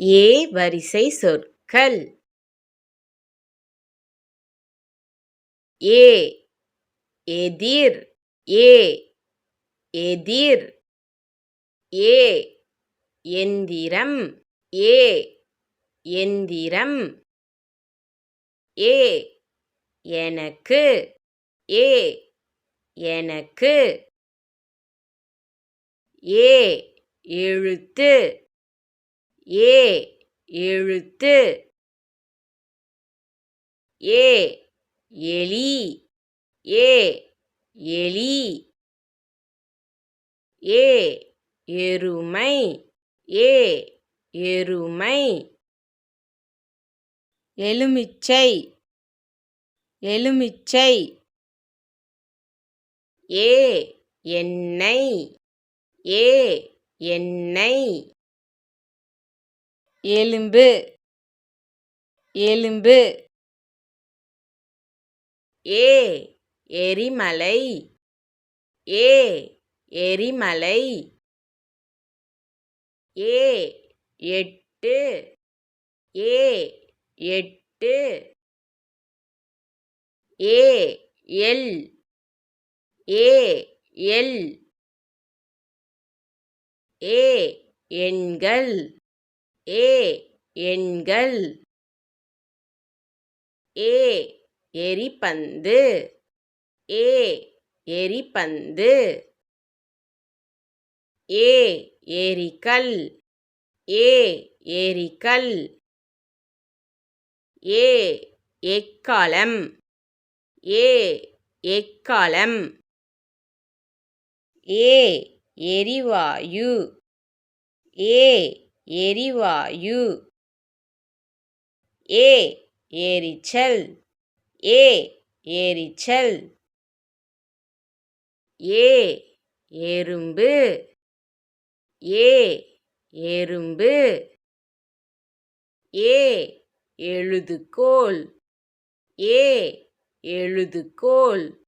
ஏ வரிசை சொற்கள். ஏ எதிர். ஏ எதிர். ஏ எந்திரம். ஏ எந்திரம். ஏ எனக்கு. ஏ எனக்கு. ஏ எழுத்து. ஏ எழுத்து. ஏ எலி. ஏ எலி. ஏ எருமை. ஏ எருமை. எலுமிச்சை. எலுமிச்சை. ஏ எண்ணெய். ஏ எண்ணெய் எலும்பு எலும்பு. ஏ எரிமலை. ஏ எரிமலை. ஏ எட்டு. ஏ எட்டு. A L. A L. ஏ எண்கள். ஏ எண்கள். ஏ எரிபந்து. ஏ எரிபந்து. ஏ எரிக்கல் ஏ எரிக்கல் ஏ எக்காலம். ஏ எக்காலம். ஏ எரிவாயு. ஏ எரிவாயு. ஏ எரிச்சல். ஏ எரிச்சல். ஏ எறும்பு. ஏ எறும்பு. ஏ எழுதுகோல் ஏ எழுதுகோல்